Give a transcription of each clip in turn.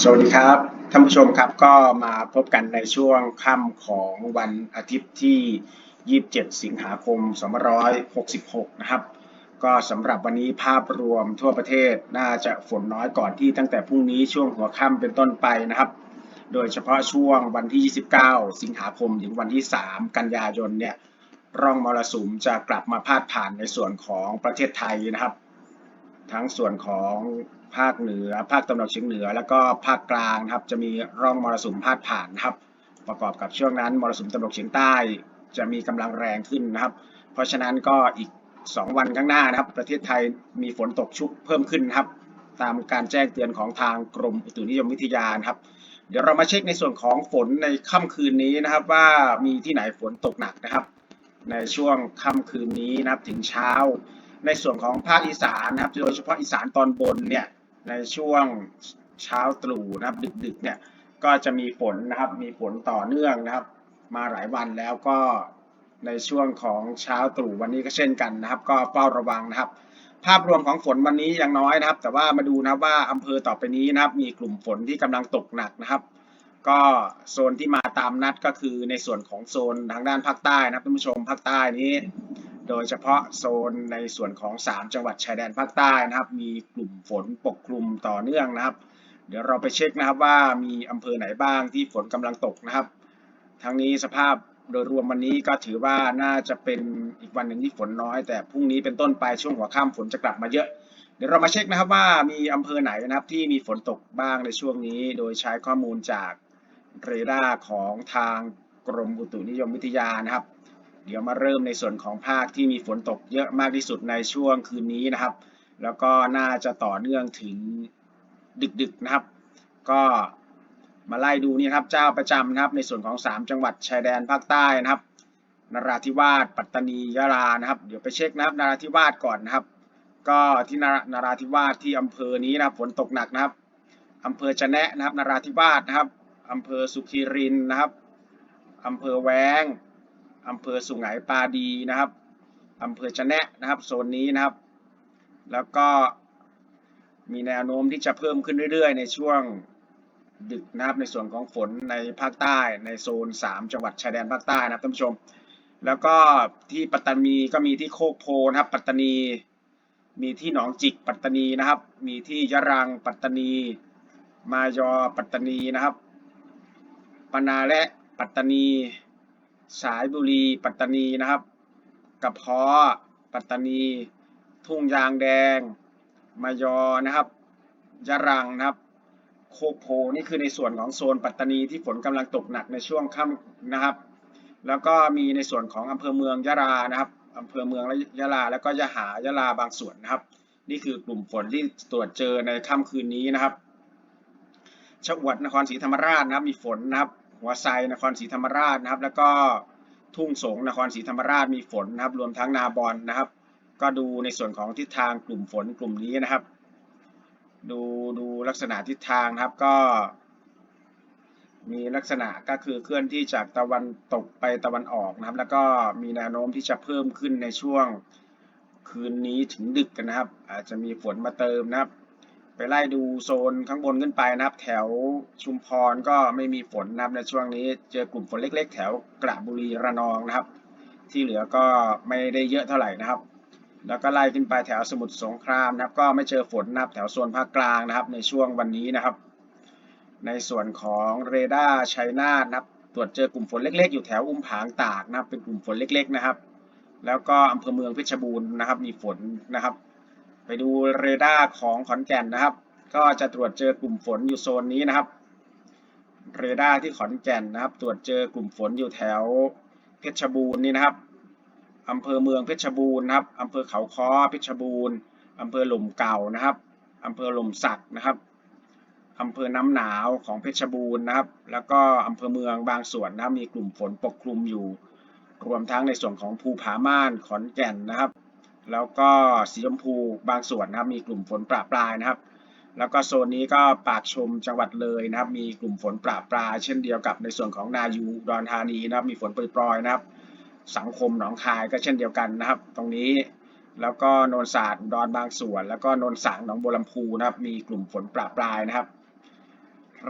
สวัสดีครับท่านผู้ชมครับก็มาพบกันในช่วงค่ำของวันอาทิตย์ที่ 27 สิงหาคม 2566 นะครับ ก็สำหรับวันนี้ภาพรวมทั่วประเทศน่าจะฝนน้อยก่อนที่ตั้งแต่พรุ่งนี้ช่วงหัวค่ำเป็นต้นไปนะครับ โดยเฉพาะช่วงวันที่ 29 สิงหาคมถึงวันที่ 3 กันยายนเนี่ยร่องมรสุมจะกลับมาพาดผ่านในส่วนของประเทศไทยนะครับ ทั้งส่วนของ ภาคเหนือ ภาคตะวันออกเฉียงเหนือ แล้วก็ภาคกลางครับ จะมีร่องมรสุมพาดผ่านนะครับ ประกอบกับช่วงนั้นมรสุมตะวันออกเฉียงใต้จะมีกำลังแรงขึ้นนะครับ เพราะฉะนั้นก็อีก 2 วันข้างหน้านะครับ ประเทศไทยมีฝนตกชุกเพิ่มขึ้นครับ ตามการแจ้งเตือนของทางกรมอุตุนิยมวิทยานะครับ เดี๋ยวเรามาเช็คในส่วนของฝนในค่ำคืนนี้นะครับ ว่ามีที่ไหนฝนตกหนักนะครับ ในช่วงค่ำคืนนี้นะครับถึงเช้า ในส่วนของภาคอีสานนะครับ โดยเฉพาะอีสานตอนบนเนี่ย ในช่วงเช้าตรู่นะครับดึกๆเนี่ยก็จะมีฝนนะครับมีฝนต่อเนื่องนะครับ มาหลายวันแล้วก็ในช่วงของเช้าตรู่วันนี้ก็เช่นกันนะครับ ก็เฝ้าระวังนะครับ ภาพรวมของฝนวันนี้ยังน้อยนะครับ แต่ว่ามาดูนะครับว่าอำเภอต่อไปนี้นะครับ มีกลุ่มฝนที่กำลังตกหนักนะครับ ก็โซนที่มาตามนัดก็คือในส่วนของโซนทางด้านภาคใต้นะครับท่านผู้ชมภาคใต้นี้ โดยเฉพาะโซนในส่วนของ 3 จังหวัดชายแดนภาคใต้นะครับ มีกลุ่มฝนปกคลุมต่อเนื่องนะครับ เดี๋ยวเราไปเช็คนะครับว่ามีอำเภอไหนบ้างที่ฝนกำลังตกนะครับ ทั้งนี้สภาพโดยรวมวันนี้ก็ถือว่าน่าจะเป็นอีกวันหนึ่งที่ฝนน้อย แต่พรุ่งนี้เป็นต้นไปช่วงหัวค่ำฝนจะกลับมาเยอะ เดี๋ยวเรามาเช็คนะครับว่ามีอำเภอไหนนะครับที่มีฝนตกบ้างในช่วงนี้ โดยใช้ข้อมูลจากเรดาร์ของทางกรมอุตุนิยมวิทยานะครับ เดี๋ยวมาเริ่มในส่วนของภาคที่มีฝนตกเยอะมากที่สุดในช่วงคืนนี้นะครับ แล้วก็น่าจะต่อเนื่องถึงดึกๆนะครับ ก็มาไล่ดูนี่ครับเจ้าประจำนะครับ ในส่วนของ 3 จังหวัดชายแดนภาคใต้นะครับนราธิวาสปัตตานียะลานะครับ เดี๋ยวไปเช็คนะครับนราธิวาสก่อนนะครับ ก็ที่นราธิวาสที่อำเภอนี้นะฝนตกหนักนะครับอำเภอจะแนะนะครับนราธิวาสนะครับอำเภอสุขีรินนะครับอำเภอแวง อำเภอสุไหงปาดีนะครับอำเภอจะแนะนะครับโซนนี้นะครับ แล้วก็มีแนวโน้มที่จะเพิ่มขึ้นเรื่อยๆ ในช่วงดึกนะครับในส่วนของฝนในภาคใต้ในโซน 3 จังหวัดชายแดนภาคใต้นะครับท่านผู้ชม แล้วก็ที่ปัตตานีก็มีที่โคกโพนะครับ ปัตตานี มีที่หนองจิกปัตตานีนะครับ มีที่ยะรังปัตตานี มายอปัตตานีนะครับปนาและปัตตานี สายบุรีปัตตานีนะครับกระเพาะปัตตานี ทุ่งยางแดง มายอนะครับยะรังนะครับ โคกโพนี่คือในส่วนของโซนปัตตานีที่ฝนกำลังตกหนักในช่วงค่ำนะครับ แล้วก็มีในส่วนของอำเภอเมืองยะลานะครับอำเภอเมืองและยะลาแล้วก็ยะหายะลาบางส่วนนะครับ นี่คือกลุ่มฝนที่ตรวจเจอในค่ำคืนนี้นะครับชวดนครศรีธรรมราชนะครับมีฝนนะครับ หัวไซนครศรีธรรมราชนะครับ แล้วก็ทุ่งสงนครศรีธรรมราชมีฝนนะครับ รวมทั้งนาบอนนะครับ ก็ดูในส่วนของทิศทางกลุ่มฝนกลุ่มนี้นะครับ ดูดูลักษณะทิศทางนะครับก็ มีลักษณะก็คือเคลื่อนที่จากตะวันตกไปตะวันออกนะครับ แล้วก็มีแนวโน้มที่จะเพิ่มขึ้นในช่วงคืนนี้ถึงดึกกันนะครับ อาจจะมีฝนมาเติมนะครับ ไปไล่ดูโซนข้างบนขึ้นไปนะครับ แถวชุมพรก็ไม่มีฝนนะครับในช่วงนี้เจอกลุ่มฝนเล็ก ๆ แถวกระบุรีระนองนะครับ ที่เหลือก็ไม่ได้เยอะเท่าไหร่นะครับ แล้วก็ไล่ขึ้นไปแถวสมุทรสงครามนะครับ ก็ไม่เจอฝนนะครับ แถวโซนภาคกลางนะครับ ในช่วงวันนี้นะครับ ในส่วนของเรดาร์ชัยนาทนะครับ ตรวจเจอกลุ่มฝนเล็ก ๆ อยู่แถวอุ้มผางตากนะครับ เป็นกลุ่มฝนเล็ก ๆ นะครับ แล้วก็อำเภอเมืองเพชรบูรณ์นะครับ มีฝนนะครับ ไปดูเรดาร์ของขอนแก่นนะครับ ก็จะตรวจเจอกลุ่มฝนอยู่โซนนี้นะครับ เรดาร์ที่ขอนแก่นนะครับ ตรวจเจอกลุ่มฝนอยู่แถวเพชรบูรณ์นี่นะครับอำเภอเมืองเพชรบูรณ์นะครับอำเภอเขาค้อเพชรบูรณ์อำเภอหล่มเก่านะครับอำเภอหล่มสักนะครับอำเภอน้ำหนาวของเพชรบูรณ์นะครับ แล้วก็อำเภอเมืองบางส่วนนะมีกลุ่มฝนปกคลุมอยู่ รวมทั้งในส่วนของภูผาม่านขอนแก่นนะครับ แล้วก็สีชมพูบางส่วนนะครับ มีกลุ่มฝนประปรายนะครับ แล้วก็โซนนี้ก็ปากชมจังหวัดเลยนะครับ มีกลุ่มฝนประปราย เช่นเดียวกับในส่วนของนายูดอนธานีนะครับ มีฝนโปรยๆนะครับ สังคมหนองคายก็เช่นเดียวกันนะครับ ตรงนี้แล้วก็โนนสาดอุดอนบางส่วน แล้วก็โนนสังหนองบัวลำพูนะครับ มีกลุ่มฝนประปรายนะครับ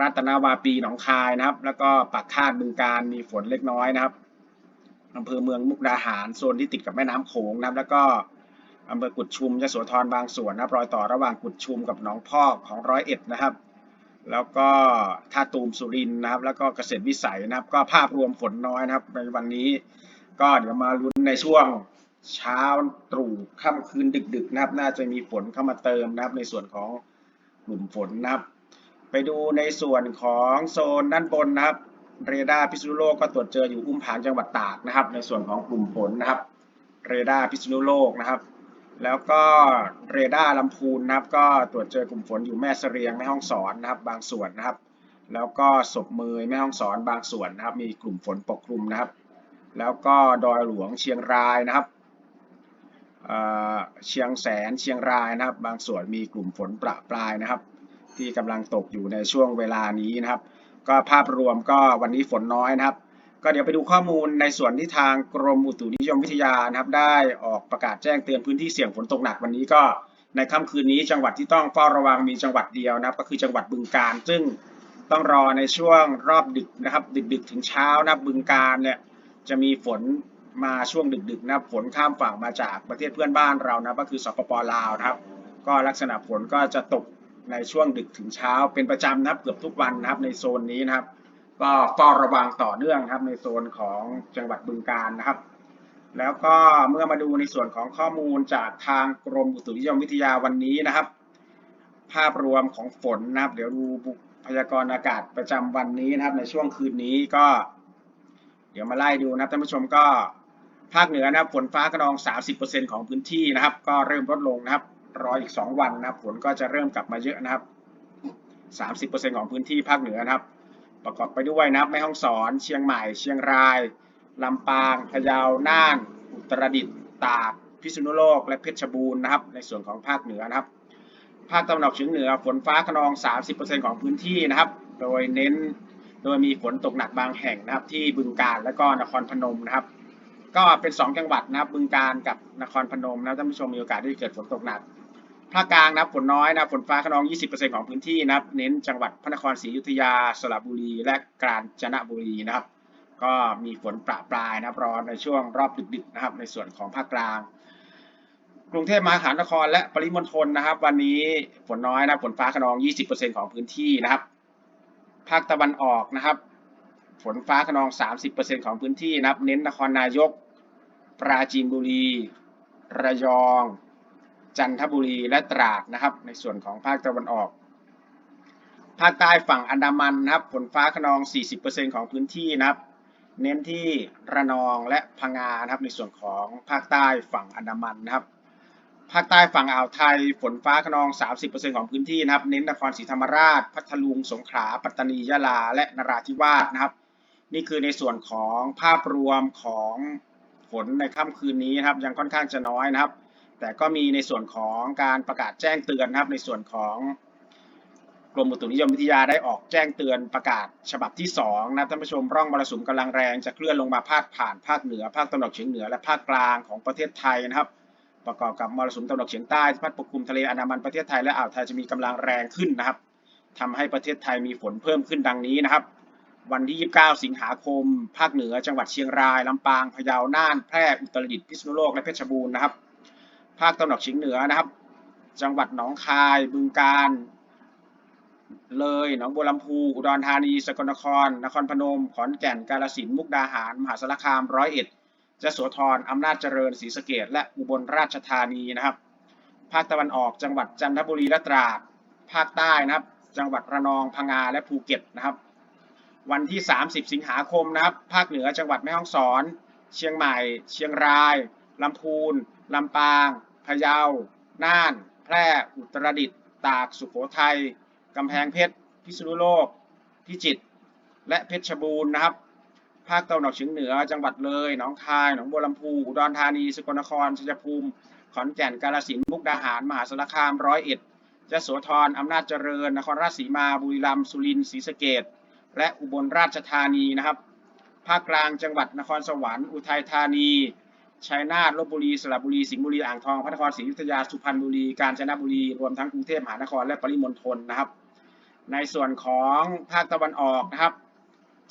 รัตนาวาปีหนองคายนะครับ แล้วก็ปากคาดบึงการมีฝนเล็กน้อยนะครับอำเภอเมืองมุกดาหารโซนที่ติดกับแม่น้ำโขงนะครับ แล้วก็ อำเภอกุดชุมยโสธรบางส่วนนะรอยต่อระหว่างกุดชุมกับหนองพอกของร้อยเอ็ดนะครับ แล้วก็ท่าตูมสุรินนะครับ แล้วก็เกษตรวิสัยนะครับ ก็ภาพรวมฝนน้อยนะครับ ในวันนี้ ก็เดี๋ยวมาลุ้นในช่วงเช้าตรู่ค่ำคืนดึกๆนะครับ น่าจะมีฝนเข้ามาเติมนะครับ ในส่วนของกลุ่มฝนนะครับ ไปดูในส่วนของโซนด้านบนนะครับ เรดาร์พิษณุโลกก็ตรวจเจออยู่อุ้มผางจังหวัดตากนะครับ ในส่วนของกลุ่มฝนนะครับ เรดาร์พิษณุโลกนะครับ แล้วก็เรดาร์ลำพูนนะครับ ก็ตรวจเจอกลุ่มฝนอยู่แม่เสรียงแม่ห้องสอนนะครับ บางส่วนนะครับ แล้วก็ศพเมยแม่ห้องสอนบางส่วนนะครับ มีกลุ่มฝนปกคลุมนะครับ แล้วก็ดอยหลวงเชียงรายนะครับเอ่อเชียงแสนเชียงรายนะครับ บางส่วนมีกลุ่มฝนประปรายนะครับ ที่กำลังตกอยู่ในช่วงเวลานี้นะครับ ก็ภาพรวมก็วันนี้ฝนน้อยนะครับ ก็เดี๋ยวไปดูข้อมูลในส่วนที่ทางกรมอุตุนิยมวิทยานะครับ ได้ออกประกาศแจ้งเตือนพื้นที่เสี่ยงฝนตกหนักวันนี้ก็ในค่ำคืนนี้จังหวัดที่ต้องเฝ้าระวังมีจังหวัดเดียวนะครับ ก็คือจังหวัดบึงกาฬซึ่งต้องรอในช่วงรอบดึกนะครับ ดึกๆ ถึงเช้านะบบึงกาฬเนี่ยจะมีฝนมาช่วงดึกๆนะฝนข้ามฝั่งมาจากประเทศเพื่อนบ้านเรานะก็คือสปปลาวนะครับ ก็ลักษณะฝนก็จะตกในช่วงดึกถึงเช้าเป็นประจำนะครับเกือบทุกวันนะครับในโซนนี้นะครับ ก็เฝ้าระวังต่อเนื่องครับในโซนของจังหวัดบึงกาฬนะครับ แล้วก็เมื่อมาดูในส่วนของข้อมูลจากทางกรมอุตุนิยมวิทยาวันนี้นะครับ ภาพรวมของฝนนะครับ เดี๋ยวดูพยากรณ์อากาศประจำวันนี้นะครับ ในช่วงคืนนี้ก็ เดี๋ยวมาไล่ดูนะครับท่านผู้ชมก็ภาคเหนือนะครับฝนฟ้าขนอง 30%ของพื้นที่นะครับ ก็เริ่มลดลงนะครับรออีก 2 วันนะครับฝนก็จะเริ่มกลับมาเยอะนะครับ 30%ของพื้นที่ภาคเหนือนะครับ ประกอบไปด้วยนะครับแม่ฮ่องสอน เชียงใหม่ เชียงราย ลำปาง พะเยา น่าน อุตรดิตถ์ ตาก พิษณุโลก และเพชรบูรณ์นะครับ ในส่วนของภาคเหนือนะครับ ภาคตะวันออกเฉียงเหนือ ฝนฟ้าขนอง 30%ของพื้นที่นะครับ โดยเน้น โดยมีฝนตกหนักบางแห่งนะครับ ที่บึงกาฬและก็นครพนมนะครับ ก็เป็น 2 จังหวัดนะครับบึงกาฬกับนครพนมนะท่านผู้ชมมีโอกาสที่เกิดฝนตกหนัก ภาคกลางนับฝนน้อยนับฝนฟ้าขนอง 20%ของพื้นที่นะครับ เน้นจังหวัดพระนครศรีอยุธยา สระบุรี และกาญจนบุรีนะครับ ก็มีฝนประปรายนะครับรอในช่วงรอบดึกๆนะครับ ในส่วนของภาคกลาง กรุงเทพมหานครและปริมณฑลนะครับ วันนี้ฝนน้อยนะฝนฟ้าขนอง 20%ของพื้นที่นะครับ ภาคตะวันออกนะครับ ฝนฟ้าขนอง 30%ของพื้นที่นะครับ เน้นนครนายก ปราจีนบุรี ระยอง จันทบุรีและตราดนะครับ ในส่วนของภาคตะวันออก ภาคใต้ฝั่งอันดามันนะครับฝนฟ้าขนอง 40%ของพื้นที่นะครับ เน้นที่ระนองและพังงานะครับ ในส่วนของภาคใต้ฝั่งอันดามันนะครับ ภาคใต้ฝั่งอ่าวไทยฝนฟ้าขนอง 30%ของพื้นที่นะครับ เน้นนครศรีธรรมราช พัทลุง สงขลา ปัตตานี ยะลา และนราธิวาสนะครับ นี่คือในส่วนของภาพรวมของฝนในค่ำคืนนี้นะครับ ยังค่อนข้างจะน้อยนะครับ แต่ก็มีในส่วนของการประกาศแจ้งเตือนครับ ในส่วนของกรมอุตุนิยมวิทยาได้ออกแจ้งเตือนประกาศฉบับที่2นะท่านผู้ชมร่องมรสุมกำลังแรงจะเคลื่อนลงมาพาดผ่านภาคเหนือภาคตะวันออกเฉียงเหนือและภาคกลางของประเทศไทยนะครับ ประกอบกับมรสุมตะวันออกเฉียงใต้ที่พัดปกคลุมทะเลอันดามันประเทศไทยและอ่าวไทยจะมีกำลังแรงขึ้นนะครับทำให้ประเทศไทยมีฝนเพิ่มขึ้นดังนี้นะครับ วันที่ 29 สิงหาคม ภาคเหนือ จังหวัดเชียงรายลำปางพะเยาน่านแพร่อุตรดิตถ์พิษณุโลกและเพชรบูรณ์นะครับ ภาคตะวันออกเฉียงเหนือนะครับ จังหวัดหนองคายบึงกาฬเลยหนองบัวลำพูอุดรธานีสกลนคร นครพนม ขอนแก่น กาฬสินธุ์มุกดาหาร มหาสารคามร้อยเอ็ดยโสธรอำนาจเจริญศรีสะเกษและอุบลราชธานีนะครับ ภาคตะวันออกจังหวัดจันทบุรีและตราด ภาคใต้นะครับ จังหวัดระนองพังงาและภูเก็ตนะครับ วันที่ 30 สิงหาคมนะครับ ภาคเหนือจังหวัดแม่ฮ่องสอน เชียงใหม่ เชียงรายลำพูนลำปาง พะเยา น่าน แพร่ อุตรดิตถ์ ตาก สุโขทัย กำแพงเพชร พิษณุโลก พิจิตร และเพชรบูรณ์นะครับ ภาคตะวันออกเฉียงเหนือ จังหวัดเลย หนองคาย หนองบัวลำพู อุดรธานี สกลนคร ชัยภูมิ ขอนแก่น กาฬสินธุ์ มุกดาหาร มหาสารคาม ร้อยเอ็ดยโสธร อำนาจเจริญ นครราชสีมา บุรีรัมย์ สุรินทร์ ศรีสะเกษและอุบลราชธานีนะครับ ภาคกลางจังหวัดนครสวรรค์ อุทัยธานี ชัยนาทลบบุรีสระบุรีสิงห์บุรีอ่างทองพระนครศรีอยุธยาสุพรรณบุรีกาญจนบุรีรวมทั้งกรุงเทพมหานครและปริมณฑลนะครับ ในส่วนของภาคตะวันออกนะครับ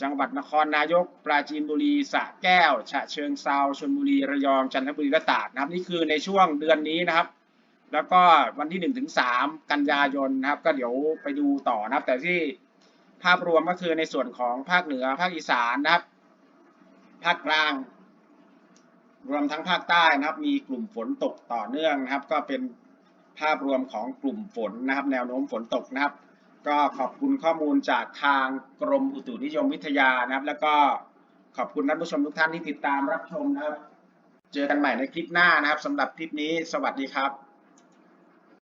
จังหวัดนครนายก ปราจีนบุรีสระแก้ว ฉะเชิงเซาชลบุรีระยองจันทบุรีและตราดนะครับนี่คือในช่วงเดือนนี้นะครับ แล้วก็วันที่หนึ่งถึงสามกันยายนนะครับ ก็เดี๋ยวไปดูต่อนะครับ แต่ที่ภาพรวมก็คือในส่วนของภาคเหนือภาคอีสานนะครับภาคกลาง รวมทั้งภาคใต้นะครับ มีกลุ่มฝนตกต่อเนื่องนะครับ ก็เป็นภาพรวมของกลุ่มฝนนะครับ แนวโน้มฝนตกนะครับ ก็ขอบคุณข้อมูลจากทางกรมอุตุนิยมวิทยานะครับ แล้วก็ขอบคุณท่านผู้ชมทุกท่านที่ติดตามรับชมนะครับ เจอกันใหม่ในคลิปหน้านะครับสำหรับคลิปนี้ สวัสดีครับ